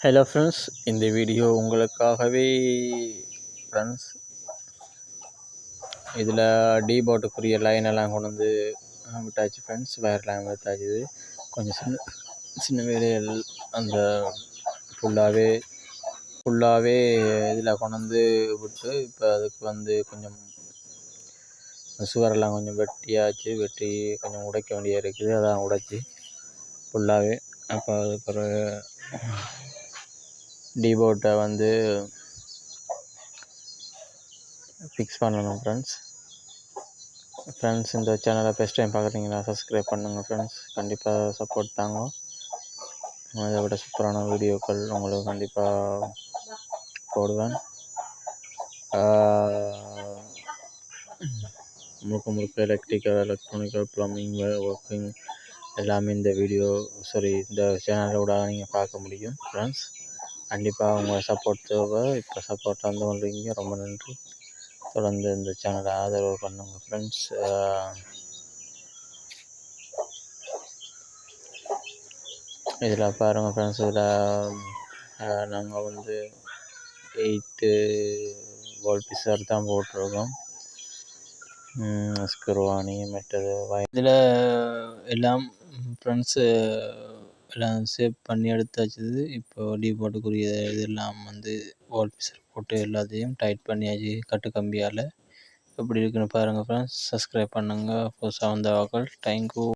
Hello friends இந்த video உங்களுக்காகவே friends இதில் டீபாட்டுக்குரிய லைன் எல்லாம் கொண்டு வந்து விட்டாச்சு ஃப்ரெண்ட்ஸ் வேறு லைன் விட்டாச்சு கொஞ்சம் சின்ன சின்ன வேலைகள் அந்த ஃபுல்லாகவே ஃபுல்லாகவே இதில் கொண்டு வந்து விட்டு இப்போ அதுக்கு வந்து கொஞ்சம் சுவரெல்லாம் கொஞ்சம் வெட்டியாச்சு வெட்டி கொஞ்சம் உடைக்க வேண்டிய இருக்குது. அதான் உடைச்சி ஃபுல்லாகவே அப்போ அதுக்கு ஒரு டிபோட்டை வந்து ஃபிக்ஸ் பண்ணணும் ஃப்ரெண்ட்ஸ் ஃப்ரெண்ட்ஸ் இந்த சேனலை ஃபஸ்ட் டைம் பார்க்குறீங்களா சப்ஸ்கிரைப் பண்ணுங்கள் ஃப்ரெண்ட்ஸ் கண்டிப்பாக சப்போர்ட் தாங்க. அதை விட சூப்பரான வீடியோக்கள் உங்களுக்கு கண்டிப்பாக போடுவேன். முழுக்க முழுக்க எலக்ட்ரிக்கல் எலக்ட்ரானிக்கல் ப்ளம்பிங் ஒர்க்கிங் எல்லாமே இந்த வீடியோ சாரி இந்த சேனலோட நீங்கள் பார்க்க முடியும் ஃப்ரெண்ட்ஸ் கண்டிப்பாக உங்கள் சப்போர்ட் தேவை. இப்போ சப்போர்ட் வந்து கொண்டிருக்கீங்க. ரொம்ப நன்றி. தொடர்ந்து இந்த சேனலை ஆதரவு பண்ணுங்கள் ஃப்ரெண்ட்ஸ் இதில் பாருங்கள் ஃப்ரெண்ட்ஸ் இதில் நாங்கள் வந்து எயித்து வால் பிசர் தான் போட்டிருக்கோம். ஸ்க்ரூவானி மற்றது இதில் எல்லாம் ஃப்ரெண்ட்ஸு எல்லாம் சேவ் பண்ணி எடுத்து வச்சது. இப்போ டீபோட்டுக்குரிய இதெல்லாம் வந்து வால் போட்டு எல்லாத்தையும் டைட் பண்ணியாச்சு கட்டு கம்பியால். எப்படி இருக்குன்னு பாருங்கள் ஃப்ரெண்ட்ஸ் சப்ஸ்கிரைப் பண்ணுங்கள் புதுசாக வந்தவர்கள் தேங்க்யூ